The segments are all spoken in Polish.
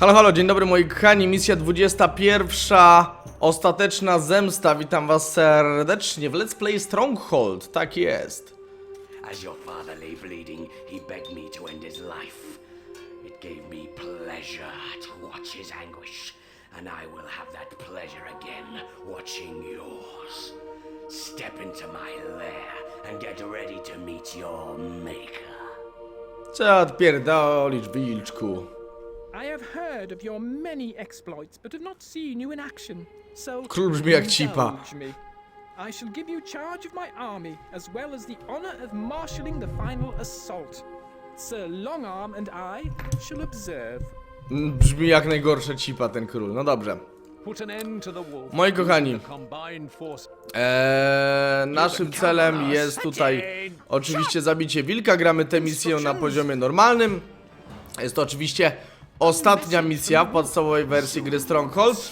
Halo, halo, dzień dobry moi kochani, misja 21. Ostateczna zemsta, witam was serdecznie w Let's Play Stronghold, tak jest. As your father lay bleeding, he begged me to end his life. It gave me pleasure to watch his anguish, and I will have that pleasure again watching yours. Step into my lair and get ready to meet your maker. Co odpierdolisz, wilczku? I have heard of your many exploits, but have not seen you in action. So Król brzmi jak cipa. me. I shall give you charge of my army, as well as the honor of marshalling the final assault. Sir Longarm and I shall observe. Mm, Brzmi jak najgorsza cipa ten król, no dobrze. Moi kochani. Eee, naszym celem jest tutaj oczywiście zabicie wilka. Gramy tę misję na poziomie normalnym. Jest to oczywiście ostatnia misja w podstawowej wersji gry Stronghold.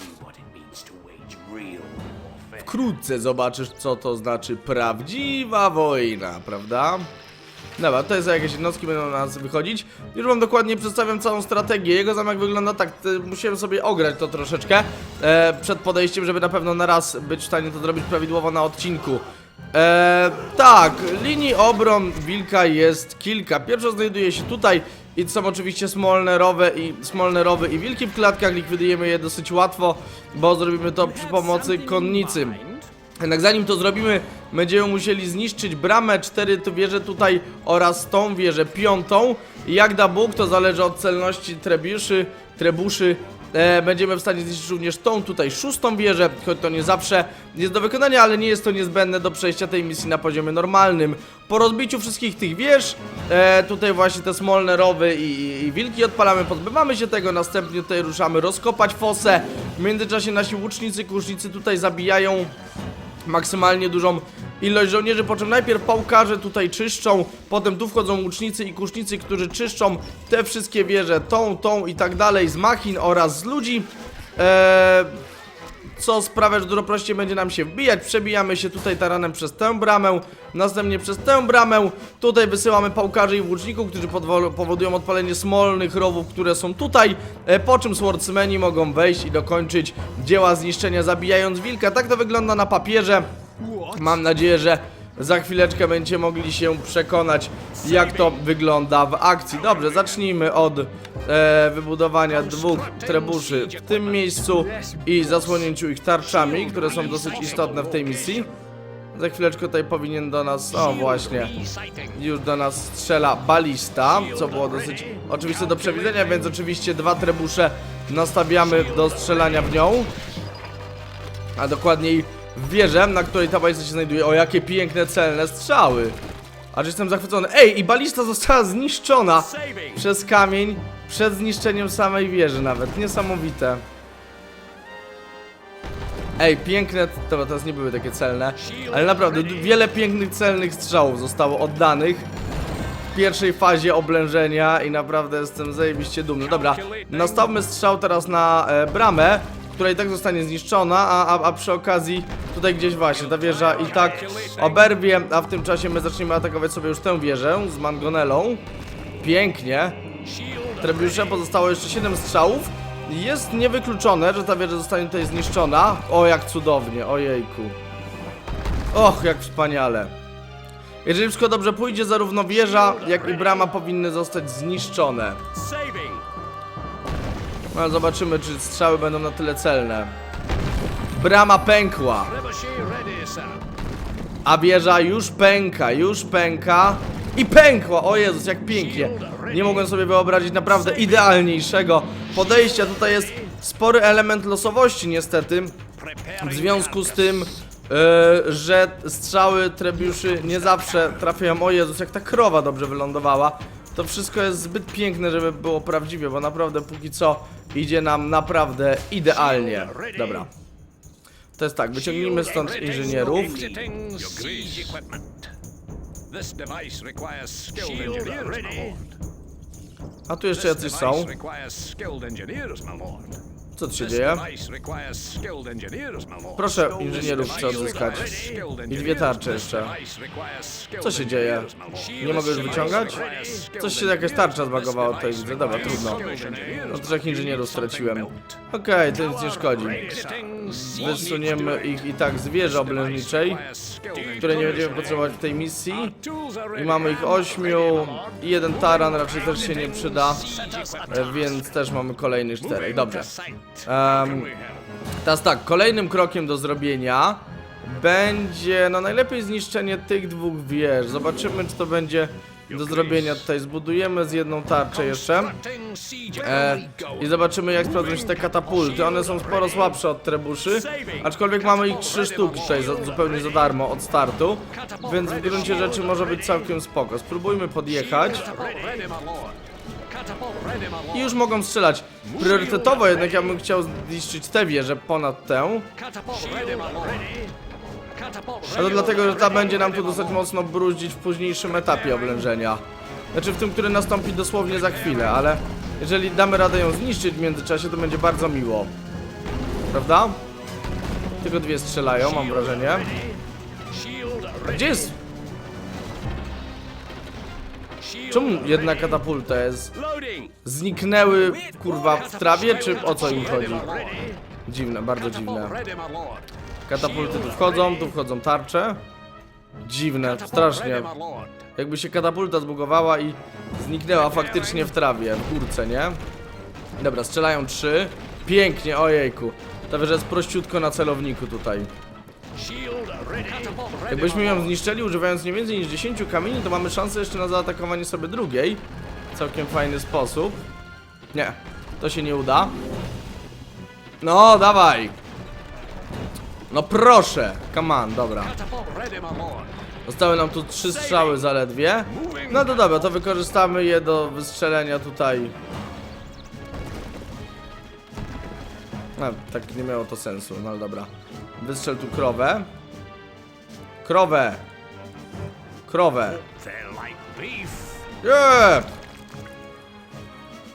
Wkrótce zobaczysz, co to znaczy prawdziwa wojna, prawda? Dobra, to jest jakieś jednostki będą na nas wychodzić. Już wam dokładnie przedstawiam całą strategię. Jego zamek wygląda tak, e, musiałem sobie ograć to troszeczkę e, przed podejściem, żeby na pewno na raz być w stanie to zrobić prawidłowo na odcinku. E, tak, linii obron wilka jest kilka. Pierwsza znajduje się tutaj i to są oczywiście smolnerowe i smolnerowy i wilki w klatkach. Likwidujemy je dosyć łatwo, bo zrobimy to przy pomocy konnicy. Jednak zanim to zrobimy, będziemy musieli zniszczyć bramę, cztery tu wieże tutaj oraz tą wieżę piątą. Jak da Bóg, to zależy od celności trebuszy, trebuszy. E, będziemy w stanie zniszczyć również tą tutaj szóstą wieżę, choć to nie zawsze jest do wykonania, ale nie jest to niezbędne do przejścia tej misji na poziomie normalnym. Po rozbiciu wszystkich tych wież, e, tutaj właśnie te smolnerowy i, i, i wilki odpalamy, pozbywamy się tego, następnie tutaj ruszamy rozkopać fosę. W międzyczasie nasi łucznicy, kusznicy tutaj zabijają maksymalnie dużą ilość żołnierzy, po czym najpierw pałkarze tutaj czyszczą, potem tu wchodzą łucznicy i kusznicy, którzy czyszczą te wszystkie wieże, tą, tą i tak dalej z machin oraz z ludzi. Eee, co sprawia, że dużo prościej będzie nam się wbijać. Przebijamy się tutaj taranem przez tę bramę, następnie przez tę bramę. Tutaj wysyłamy pałkarzy i włóczników, którzy powodują odpalenie smolnych rowów, które są tutaj. E, po czym swordsmeni mogą wejść i dokończyć dzieła zniszczenia, zabijając wilka. Tak to wygląda na papierze. Mam nadzieję, że za chwileczkę będziecie mogli się przekonać, jak to wygląda w akcji. Dobrze, zacznijmy od e, wybudowania dwóch trebuszy w tym miejscu i zasłonięciu ich tarczami, które są dosyć istotne w tej misji. Za chwileczkę tutaj powinien do nas, o właśnie, już do nas strzela balista, co było dosyć oczywiste do przewidzenia, więc oczywiście dwa trebusze nastawiamy do strzelania w nią a dokładniej w wieżę, na której ta balista się znajduje. O, jakie piękne, celne strzały. Aż jestem zachwycony. Ej, i balista została zniszczona przez kamień przed zniszczeniem samej wieży nawet. Niesamowite. Ej, piękne, to teraz nie były takie celne, ale naprawdę wiele pięknych, celnych strzałów zostało oddanych w pierwszej fazie oblężenia i naprawdę jestem zajebiście dumny. Dobra, nastawmy strzał teraz na e, bramę, która i tak zostanie zniszczona, a, a, a przy okazji tutaj gdzieś właśnie ta wieża i tak oberwie, a w tym czasie my zaczniemy atakować sobie już tę wieżę z mangonelą. Pięknie. Trebusze pozostało jeszcze 7 strzałów. Jest niewykluczone, że ta wieża zostanie tutaj zniszczona. O, jak cudownie, ojejku. Och, jak wspaniale. Jeżeli wszystko dobrze pójdzie, zarówno wieża, jak i brama powinny zostać zniszczone. No, zobaczymy, czy strzały będą na tyle celne. Brama pękła, a wieża już pęka, już pęka. I pękła! O Jezus, jak pięknie. Nie mogłem sobie wyobrazić naprawdę idealniejszego podejścia. Tutaj jest spory element losowości niestety. W związku z tym, e, że strzały trebuszy nie zawsze trafiają. O Jezus, jak ta krowa dobrze wylądowała. To wszystko jest zbyt piękne, żeby było prawdziwie, bo naprawdę póki co idzie nam naprawdę idealnie. Dobra. To jest tak, wyciągnijmy stąd inżynierów. A tu jeszcze jacyś są. Co tu się dzieje? Proszę inżynierów chcę odzyskać. I dwie tarcze jeszcze. Co się dzieje? Nie mogę już wyciągać? Coś się jakaś tarcza zbagowała tutaj widzę. Dobra, trudno. No trzech inżynierów straciłem. Okej, to nic nie szkodzi. Wysuniemy ich i tak z wieży oblężniczej, które nie będziemy potrzebować w tej misji. I mamy ich ośmiu i jeden taran raczej też się nie przyda, więc też mamy kolejnych czterech. Dobrze. Em, teraz tak, kolejnym krokiem do zrobienia będzie, no najlepiej zniszczenie tych dwóch wież. Zobaczymy, czy to będzie do zrobienia. Tutaj zbudujemy z jedną tarczę jeszcze. E, I zobaczymy jak sprawdzą się te katapulty. One są sporo słabsze od trebuszy, aczkolwiek mamy ich trzy sztuki tutaj za, zupełnie za darmo od startu, więc w gruncie rzeczy może być całkiem spoko. Spróbujmy podjechać i już mogą strzelać. Priorytetowo jednak ja bym chciał zniszczyć tę wieżę ponad tę, a to dlatego, że ta będzie nam tu dosyć mocno bruździć w późniejszym etapie oblężenia. Znaczy w tym, który nastąpi dosłownie za chwilę, ale jeżeli damy radę ją zniszczyć w międzyczasie, to będzie bardzo miło. Prawda? Tylko dwie strzelają, mam wrażenie. Gdzie jest? Czemu jedna katapulta jest? Zniknęły, kurwa, w trawie, czy o co im chodzi? Dziwne, bardzo dziwne. Katapulty tu wchodzą, tu wchodzą tarcze. Dziwne, strasznie. Jakby się katapulta zbugowała i zniknęła faktycznie w trawie, w górce, nie? Dobra, strzelają trzy. Pięknie, ojejku. Ta wieża jest prościutko na celowniku tutaj. Jakbyśmy ją zniszczyli używając nie więcej niż 10 kamieni, to mamy szansę jeszcze na zaatakowanie sobie drugiej. Całkiem fajny sposób. Nie, to się nie uda. No, dawaj! No proszę! Come on, dobra. Zostały nam tu trzy strzały zaledwie. No to dobra, to wykorzystamy je do wystrzelenia tutaj. No, tak nie miało to sensu, no dobra. Wystrzel tu krowę. Krowę! Krowę! Yeah!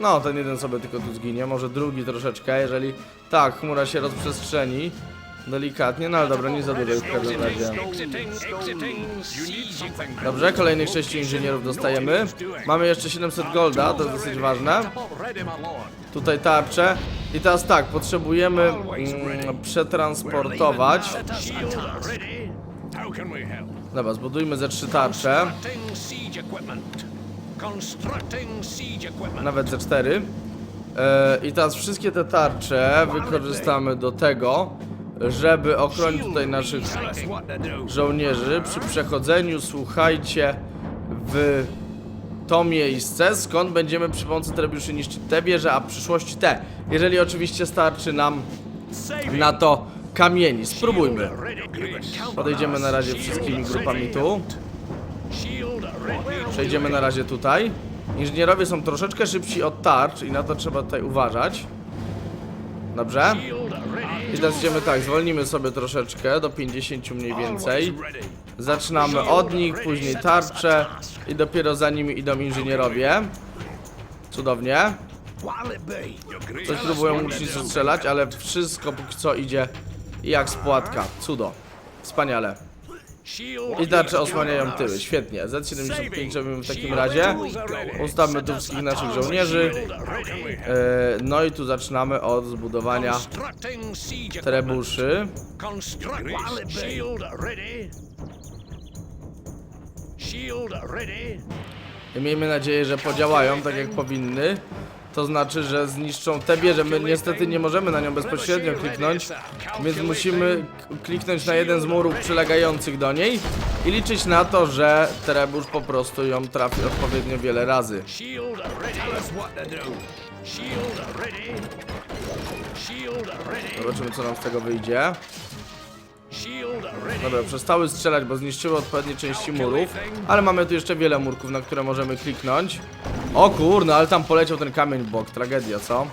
No, ten jeden sobie tylko tu zginie, może drugi troszeczkę, jeżeli tak, chmura się rozprzestrzeni. Delikatnie, no ale dobra, nie za dużo w każdym razie. Dobrze, kolejnych sześciu inżynierów dostajemy. Mamy jeszcze 700 golda, to jest dosyć ważne. Tutaj tarcze. I teraz tak, potrzebujemy mm, przetransportować. Dobra, zbudujmy ze trzy tarcze, nawet ze cztery. E, I teraz wszystkie te tarcze wykorzystamy do tego, żeby ochronić tutaj naszych żołnierzy. Przy przechodzeniu, słuchajcie, w to miejsce, skąd będziemy przy pomocy trebuszy niszczyć te wieże, a w przyszłości te. Jeżeli oczywiście starczy nam na to kamieni. Spróbujmy. Podejdziemy na razie wszystkimi grupami tu. Przejdziemy na razie tutaj. Inżynierowie są troszeczkę szybsi od tarcz i na to trzeba tutaj uważać. Dobrze? I teraz idziemy tak, zwolnimy sobie troszeczkę, do 50 mniej więcej. Zaczynamy od nich, później tarcze i dopiero za nimi idą inżynierowie. Cudownie. Coś próbują łucznicy strzelać, ale wszystko póki co idzie jak spłatka. Cudo. Wspaniale. I tarcze osłaniają tyły. Świetnie. Z75 robimy w takim razie. Ustawmy tu wszystkich naszych żołnierzy. E, no i tu zaczynamy od zbudowania trebuszy. I miejmy nadzieję, że podziałają tak jak powinny. To znaczy, że zniszczą te wieże. My niestety nie możemy na nią bezpośrednio kliknąć, więc musimy kliknąć na jeden z murów przylegających do niej i liczyć na to, że trebusz po prostu ją trafi odpowiednio wiele razy. Zobaczymy, co nam z tego wyjdzie. Dobra, przestały strzelać, bo zniszczyły odpowiednie części murów. Ale mamy tu jeszcze wiele murków, na które możemy kliknąć. O kurno, ale tam poleciał ten kamień bok. Tragedia, co?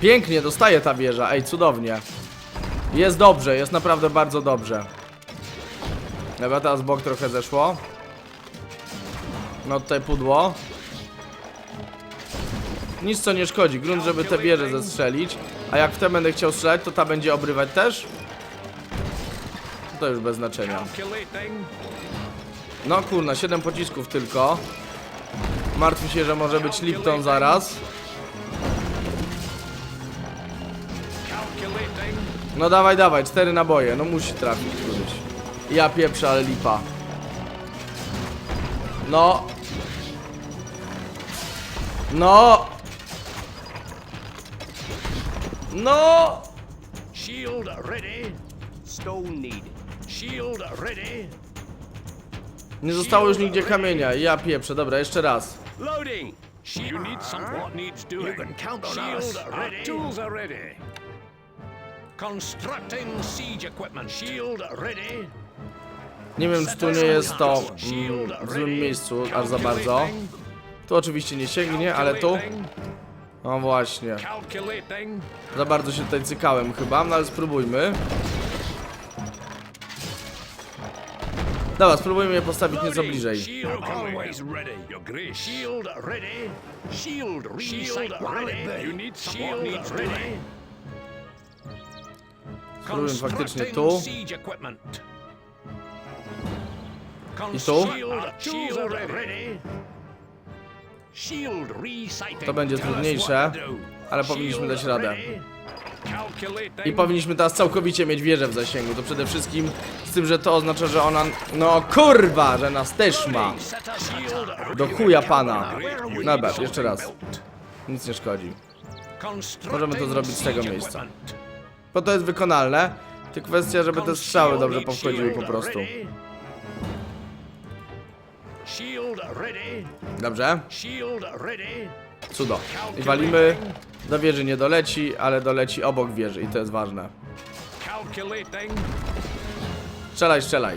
Pięknie, dostaje ta wieża. Ej, cudownie. Jest dobrze, jest naprawdę bardzo dobrze. Dobra, teraz bok trochę zeszło. No tutaj pudło. Nic co nie szkodzi, grunt żeby te wieże zestrzelić. A jak w te będę chciał strzelać, to ta będzie obrywać też? To już bez znaczenia. No kurna, 7 pocisków tylko. Martwi się, że może być Lipton zaraz. No dawaj, dawaj, cztery naboje, no musi trafić któryś. Ja pieprzę, ale lipa. No. No. No. Shield ready. Stone needed. Shield ready. Nie zostało już nigdzie kamienia, ja pieprzę, dobra, jeszcze raz. Loading. You need some what needs doing. You can count on Shield us. ready. Our tools are ready. Constructing siege equipment. Shield ready. Nie wiem, czy tu nie jest to mm, w złym miejscu aż za bardzo. Tu oczywiście nie sięgnie, ale tu... No właśnie. Za bardzo się tutaj cykałem chyba, no ale spróbujmy. Dobra, spróbujmy je postawić nieco bliżej. Shield always ready. Your grace. Shield ready. Shield Shield ready. You need shield ready. Spróbujmy faktycznie tu. siege equipment. I tu? Shield, shield ready. Shield resighting. To będzie trudniejsze, ale powinniśmy dać radę. I powinniśmy teraz całkowicie mieć wieżę w zasięgu. To przede wszystkim z tym, że to oznacza, że ona... No kurwa, że nas też ma. Do chuja pana. Dobra, need jeszcze raz. Nic nie szkodzi. Możemy to zrobić z tego miejsca. Bo to jest wykonalne. Tylko kwestia, żeby te strzały dobrze powchodziły po prostu. Dobrze? Cudo. I walimy. Do wieży nie doleci, ale doleci obok wieży i to jest ważne. Strzelaj, strzelaj.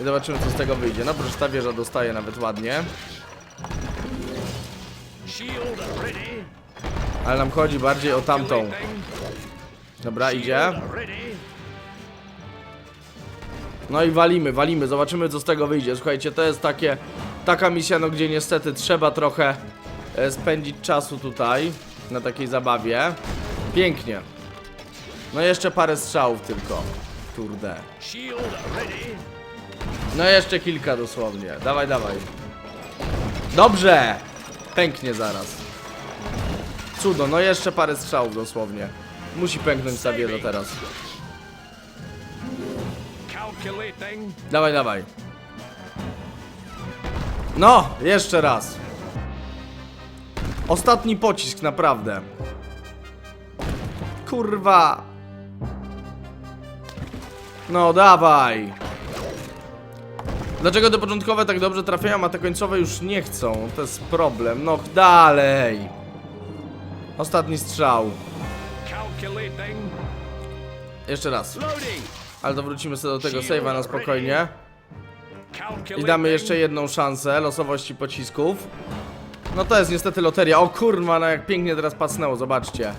I zobaczymy co z tego wyjdzie. No proszę, ta wieża dostaje nawet ładnie. Ale nam chodzi bardziej o tamtą. Dobra, idzie. No i walimy, walimy. Zobaczymy co z tego wyjdzie. Słuchajcie, to jest takie... Taka misja, no gdzie niestety trzeba trochę e, spędzić czasu tutaj. Na takiej zabawie. Pięknie. No jeszcze parę strzałów tylko. Kurde. No jeszcze kilka dosłownie. Dawaj, dawaj. Dobrze! Pęknie zaraz. Cudo, no jeszcze parę strzałów dosłownie. Musi pęknąć wieża teraz. Dawaj, dawaj. No, jeszcze raz. Ostatni pocisk, naprawdę. Kurwa. No, dawaj. Dlaczego te początkowe tak dobrze trafiają, a te końcowe już nie chcą? To jest problem. No, dalej. Ostatni strzał. Jeszcze raz. Ale to wrócimy sobie do tego save'a na spokojnie. I damy jeszcze jedną szansę losowości pocisków. No to jest niestety loteria. O kurwa, no jak pięknie teraz pasnęło, zobaczcie.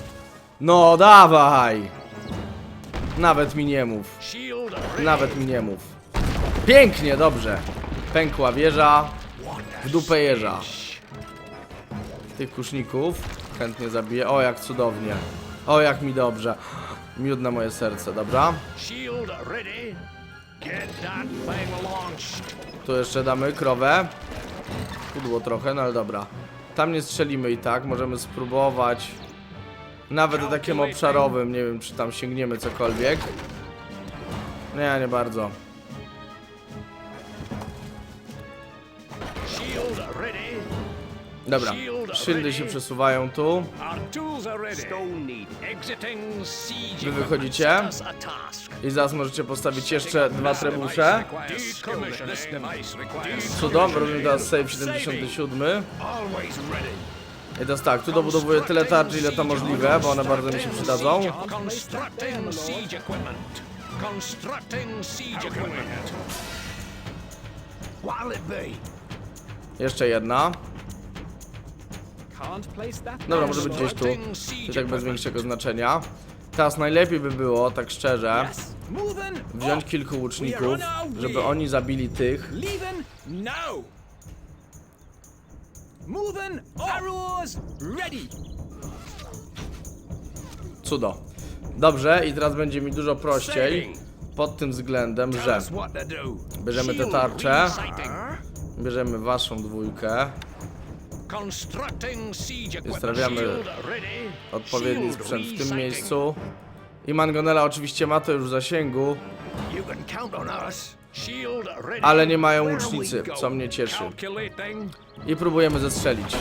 No dawaj! Nawet mi nie mów. Nawet mi nie mów. Pięknie, dobrze. Pękła wieża. W dupę jeża. Tych kuszników chętnie zabiję. O, jak cudownie. O, jak mi dobrze. Miód na moje serce, dobra? Tu jeszcze damy krowę. Pudło trochę, no ale dobra. Tam nie strzelimy i tak, możemy spróbować. Nawet takim obszarowym, nie wiem czy tam sięgniemy cokolwiek. Nie, nie bardzo. Dobra, szyldy się przesuwają tu. Wy wychodzicie i zaraz możecie postawić jeszcze dwa trebusze. Cudom, robimy teraz save 77. always ready. I teraz tak, tu dobudowuję tyle tarczy ile to możliwe, bo one bardzo mi się przydadzą. Constructing siege Dobra, może być gdzieś tu. To tak bez większego znaczenia. Teraz najlepiej by było, tak szczerze, wziąć up. kilku łuczników, żeby oni zabili tych. Cudo. Dobrze, i teraz będzie mi dużo prościej. Pod tym względem, że. Bierzemy tarczę. resighting. bierzemy waszą dwójkę, Constructing siege equipment. stawiamy Shield ready. odpowiedni sprzęt w tym miejscu. I Mangonela oczywiście ma to już w zasięgu, ale nie mają łucznicy, co mnie cieszy. I próbujemy zestrzelić.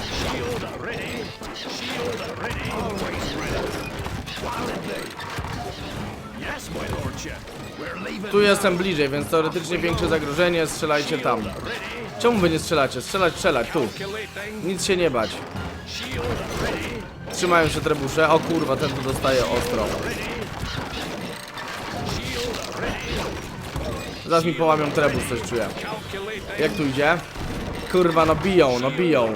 Tu jestem bliżej, więc teoretycznie większe zagrożenie, strzelajcie tam. Czemu wy nie strzelacie? Strzelać, strzelać, tu. Nic się nie bać. Trzymają się trebusze. O kurwa, ten tu dostaje ostro. Zaraz mi połamią trebus, coś czuję. Jak tu idzie? Kurwa, no biją, no biją.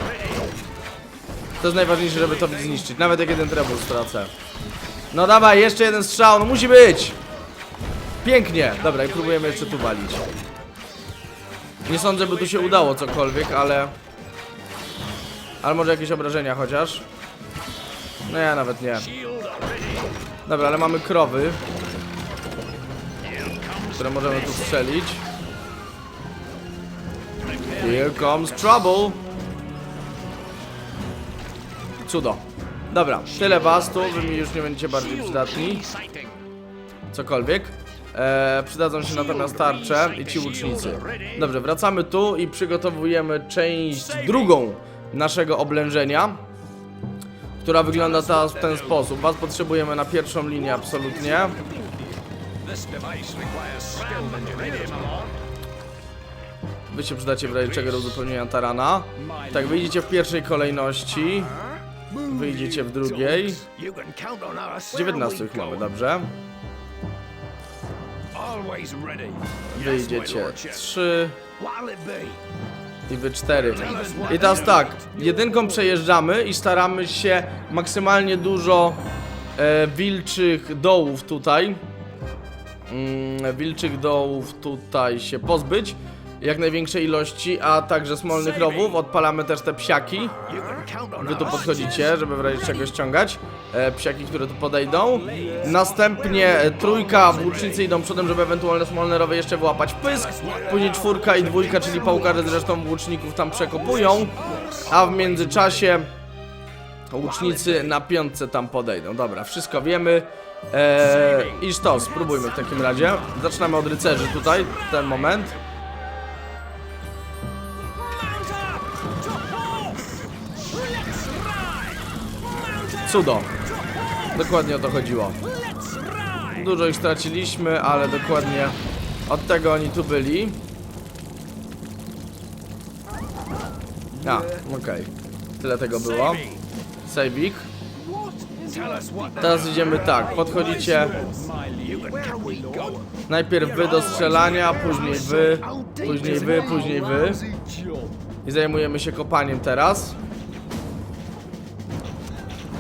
To jest najważniejsze, żeby to zniszczyć. Nawet jak jeden trebus stracę. No dawaj, jeszcze jeden strzał, no musi być! Pięknie! Dobra, i próbujemy jeszcze tu walić. Nie sądzę, by tu się udało cokolwiek, ale... Ale może jakieś obrażenia chociaż? No ja nawet nie. Dobra, ale mamy krowy, które możemy tu strzelić. Here comes trouble. Cudo. Dobra, tyle was tu, wy mi już nie będziecie bardziej przydatni. Cokolwiek. E, przydadzą się natomiast tarcze i ci łucznicy. Dobrze, wracamy tu i przygotowujemy część drugą naszego oblężenia, która wygląda teraz w ten sposób. Was potrzebujemy na pierwszą linię absolutnie. Wy się przydacie w razie czego do uzupełnienia tarana. Tak, wyjdziecie w pierwszej kolejności, wyjdziecie w drugiej. You can count on us. 19 już mamy, dobrze. Wyjdziecie lordship. 3 While it be. i wy 4. I teraz tak, jedynką przejeżdżamy i staramy się maksymalnie dużo e, wilczych dołów tutaj. Mm, wilczych dołów tutaj się pozbyć. Jak największej ilości, a także smolnych rowów. Odpalamy też te psiaki. Wy tu podchodzicie, żeby w razie czego ściągać e, psiaki, które tu podejdą. Następnie e, trójka, włócznicy idą przodem, żeby ewentualne smolne rowy jeszcze wyłapać pysk. Później czwórka i dwójka, czyli pałkarze zresztą włóczników tam przekopują. A w międzyczasie łucznicy na piątce tam podejdą. Dobra, wszystko wiemy. E, I sztos, spróbujmy w takim razie. Zaczynamy od rycerzy tutaj, ten moment. Cudo. Dokładnie o to chodziło. Dużo ich straciliśmy, ale dokładnie od tego oni tu byli. A, okej. Tyle tego było. To Teraz idziemy tak, podchodzicie najpierw wy do strzelania, później wy, później wy, później wy. I zajmujemy się kopaniem teraz.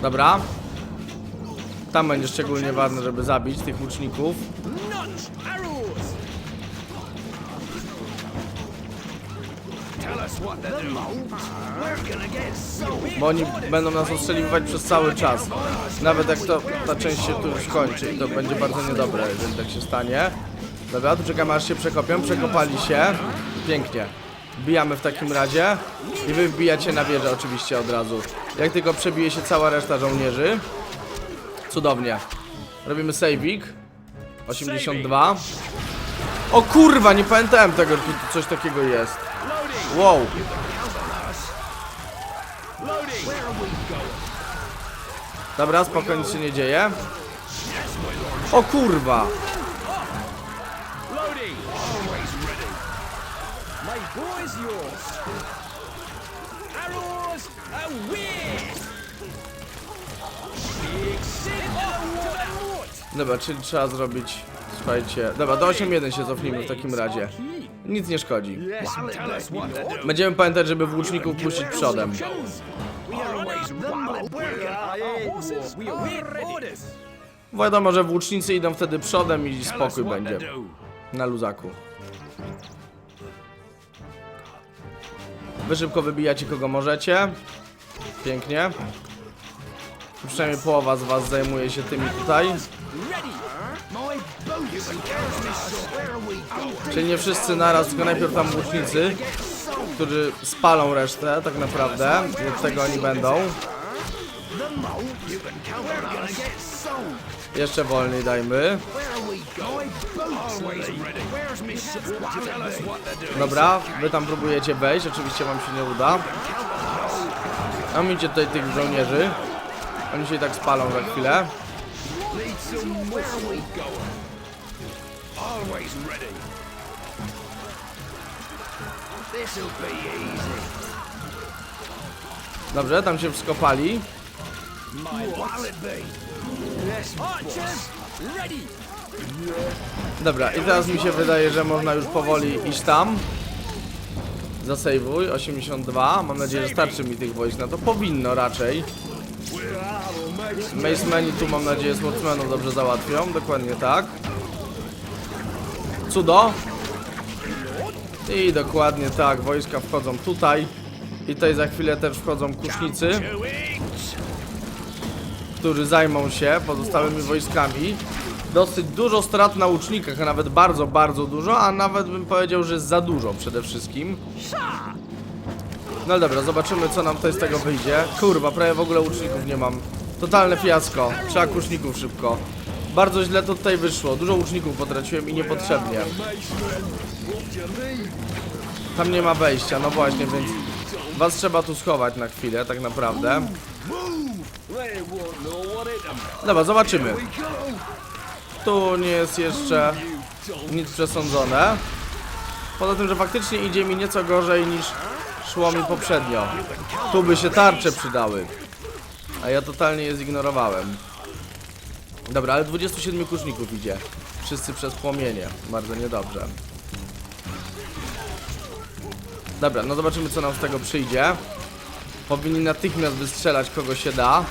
Dobra. Tam będzie szczególnie ważne, żeby zabić tych łuczników. Bo oni będą nas ostrzeliwać przez cały czas. Nawet jak to ta część się tu już skończy i to będzie bardzo niedobre, jeżeli tak się stanie. Dobra, tu czekamy aż się przekopią. Przekopali się. Pięknie. Wbijamy w takim razie. I wy wbijacie na wieżę oczywiście od razu. Jak tylko przebije się cała reszta żołnierzy. Cudownie. Robimy saving. 82. O kurwa, nie pamiętałem tego, że tu coś takiego jest. Wow. Dobra, spokojnie się nie dzieje. O kurwa! Yours. Arrows away. Dobra, czyli trzeba zrobić. Słuchajcie. Dobra, do 8.1 się cofnijmy w takim razie. Nic nie szkodzi. Będziemy pamiętać, żeby włóczników puścić przodem. Wiadomo, że włócznicy idą wtedy przodem i spokój będzie. Na luzaku. Wy szybko wybijacie kogo możecie. Pięknie. Przynajmniej połowa z was zajmuje się tymi tutaj. Czyli nie wszyscy naraz, tylko najpierw tam łucznicy, którzy spalą resztę tak naprawdę. I od tego oni będą. Jeszcze wolniej dajmy. Dobra, wy tam próbujecie wejść, oczywiście wam się nie uda. A miejcie tutaj tych żołnierzy. Oni się i tak spalą za chwilę. Dobrze, tam się wskopali. Ready! Dobra, i teraz mi się wydaje, że można już powoli iść tam. Zasejwuj, 82. Mam nadzieję, że starczy mi tych wojsk na to. Powinno raczej. Macemeni tu mam nadzieję sportsmenów dobrze załatwią. Dokładnie tak. Cudo. I dokładnie tak, wojska wchodzą tutaj. I tutaj za chwilę też wchodzą kusznicy, którzy zajmą się pozostałymi wojskami. Dosyć dużo strat na łucznikach, a nawet bardzo, bardzo dużo, a nawet bym powiedział, że za dużo przede wszystkim. No dobra, zobaczymy co nam tutaj z tego wyjdzie. Kurwa, prawie w ogóle łuczników nie mam. Totalne fiasko. Trzeba kuszników szybko. Bardzo źle to tutaj wyszło. Dużo łuczników potraciłem i niepotrzebnie. Tam nie ma wejścia, no właśnie, więc was trzeba tu schować na chwilę, tak naprawdę. Dobra, zobaczymy. Tu nie jest jeszcze nic przesądzone. Poza tym, że faktycznie idzie mi nieco gorzej niż szło mi poprzednio. Tu by się tarcze przydały. A ja totalnie je zignorowałem. Dobra, ale 27 kuszników idzie. Wszyscy przez płomienie. Bardzo niedobrze. Dobra, no zobaczymy co nam z tego przyjdzie. Powinni natychmiast wystrzelać kogo się da.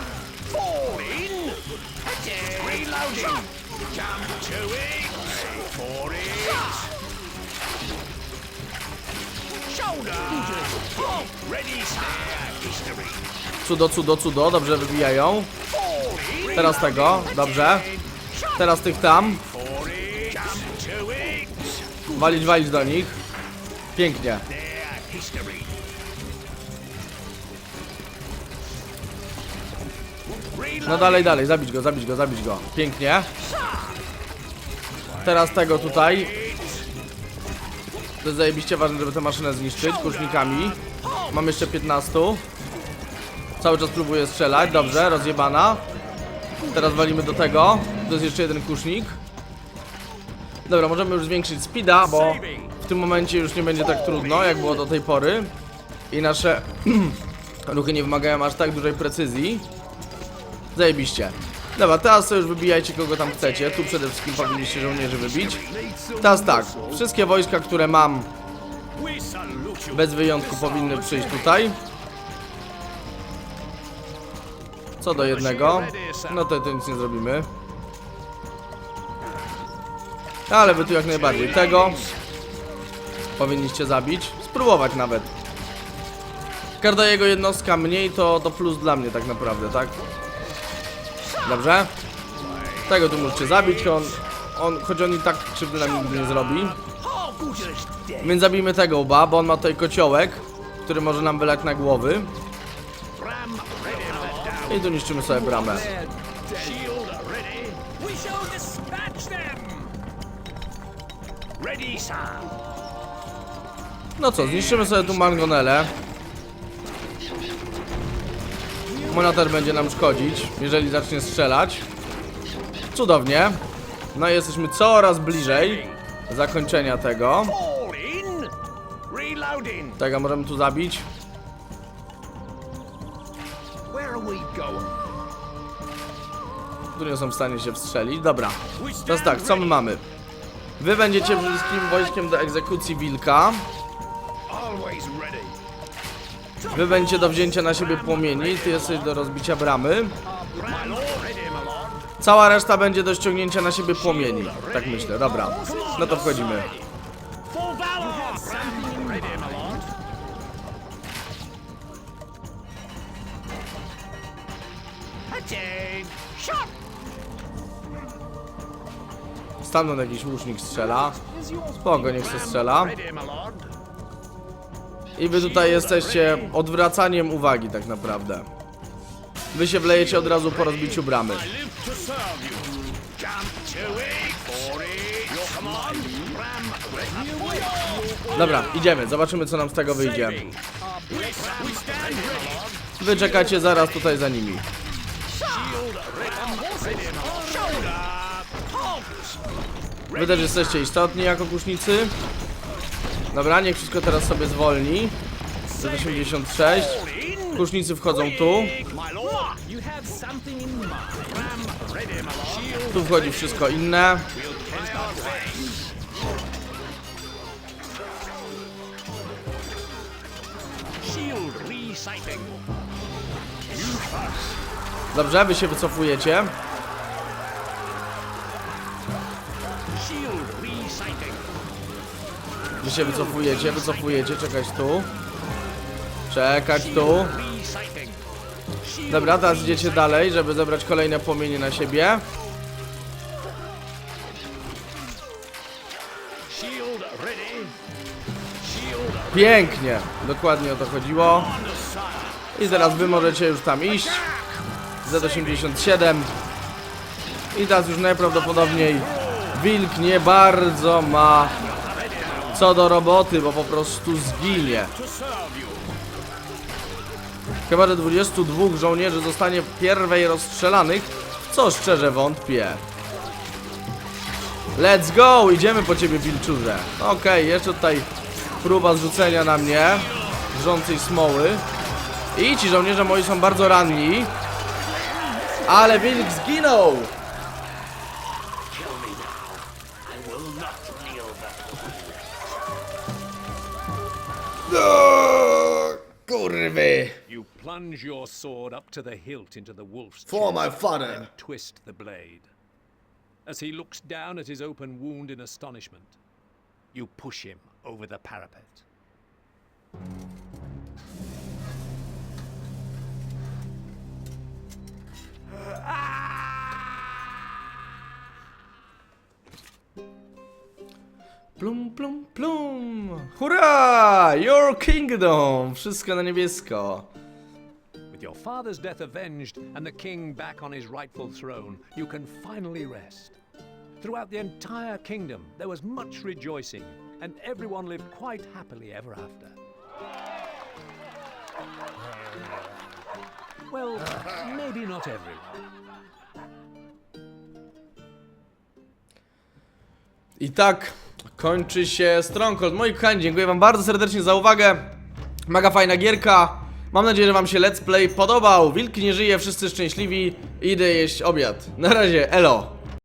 Cudo, cudo, cudo, dobrze wybijają. Teraz tego, dobrze. Teraz tych tam. Walić, walić do nich. Pięknie. No dalej, dalej, zabić go, zabić go, zabić go. Pięknie. Teraz tego tutaj. To jest zajebiście ważne, żeby tę maszynę zniszczyć kusznikami. Mam jeszcze 15. Cały czas próbuję strzelać, dobrze, rozjebana. Teraz walimy do tego. To jest jeszcze jeden kusznik. Dobra, możemy już zwiększyć speeda, bo w tym momencie już nie będzie tak trudno, jak było do tej pory. I nasze ruchy nie wymagają aż tak dużej precyzji. Zajebiście. Dobra, teraz sobie już wybijajcie kogo tam chcecie. Tu przede wszystkim powinniście żołnierzy wybić. Teraz tak, wszystkie wojska, które mam bez wyjątku powinny przyjść tutaj. Co do jednego, no to, to nic nie zrobimy. Ale wy tu jak najbardziej tego powinniście zabić. Spróbować nawet. Każda jego jednostka mniej to, to plus dla mnie tak naprawdę, tak? Dobrze? Tego tu możecie zabić, on, on choć on i tak krzywdy nam nigdy nie zrobi. Więc zabijmy tego łba, bo on ma tutaj kociołek, który może nam wylać na głowy. I tu niszczymy sobie bramę. No co, zniszczymy sobie tu mangonelę. Monater będzie nam szkodzić, jeżeli zacznie strzelać. Cudownie. No i jesteśmy coraz bliżej zakończenia tego. Tego możemy tu zabić. Tu nie są w stanie się wstrzelić. Dobra. Teraz tak, co my mamy? Wy będziecie wszystkim wojskiem do egzekucji wilka. Wy będzie do wzięcia na siebie płomieni, ty jesteś do rozbicia bramy. Cała reszta będzie do ściągnięcia na siebie płomieni. Tak myślę, dobra. No to wchodzimy. Stamtąd jakiś łucznik strzela. Spoko, niech se strzela. I wy tutaj jesteście odwracaniem uwagi tak naprawdę. Wy się wlejecie od razu po rozbiciu bramy. Dobra, idziemy, zobaczymy co nam z tego wyjdzie. Wy czekacie zaraz tutaj za nimi. Wy też jesteście istotni jako kusznicy. Dobra, niech wszystko teraz sobie zwolni. 86. All in. Kusznicy wchodzą tu. Tu wchodzi wszystko inne. Dobrze, wy się wycofujecie. Wy się wycofujecie, wycofujecie, czekać tu. Czekać tu. Dobra, teraz idziecie dalej, żeby zebrać kolejne płomienie na siebie. Pięknie, dokładnie o to chodziło. I teraz wy możecie już tam iść. Z87. I teraz już najprawdopodobniej wilk nie bardzo ma co do roboty, bo po prostu zginie. Chyba, że 22 żołnierzy zostanie pierwej rozstrzelanych, co szczerze wątpię. Let's go! Idziemy po ciebie, wilczurze. Okej, jeszcze tutaj próba zrzucenia na mnie wrzącej smoły. I ci żołnierze moi są bardzo ranni. Ale wilk zginął! Kurwy! You plunge your sword up to the hilt into the wolf's For my father! and twist the blade. As he looks down at his open wound in astonishment, you push him over the parapet. Plum, plum, plum! Hurra! Your kingdom! Wszystko na niebiesko. With your father's death avenged and the king back on his rightful throne, you can finally rest. Throughout the entire kingdom, there was much rejoicing, and everyone lived quite happily ever after. Well, maybe not everyone. I tak kończy się Stronghold. Moi kochani, dziękuję wam bardzo serdecznie za uwagę. Mega fajna gierka. Mam nadzieję, że wam się let's play podobał. Wilk nie żyje, wszyscy szczęśliwi. Idę jeść obiad. Na razie, elo.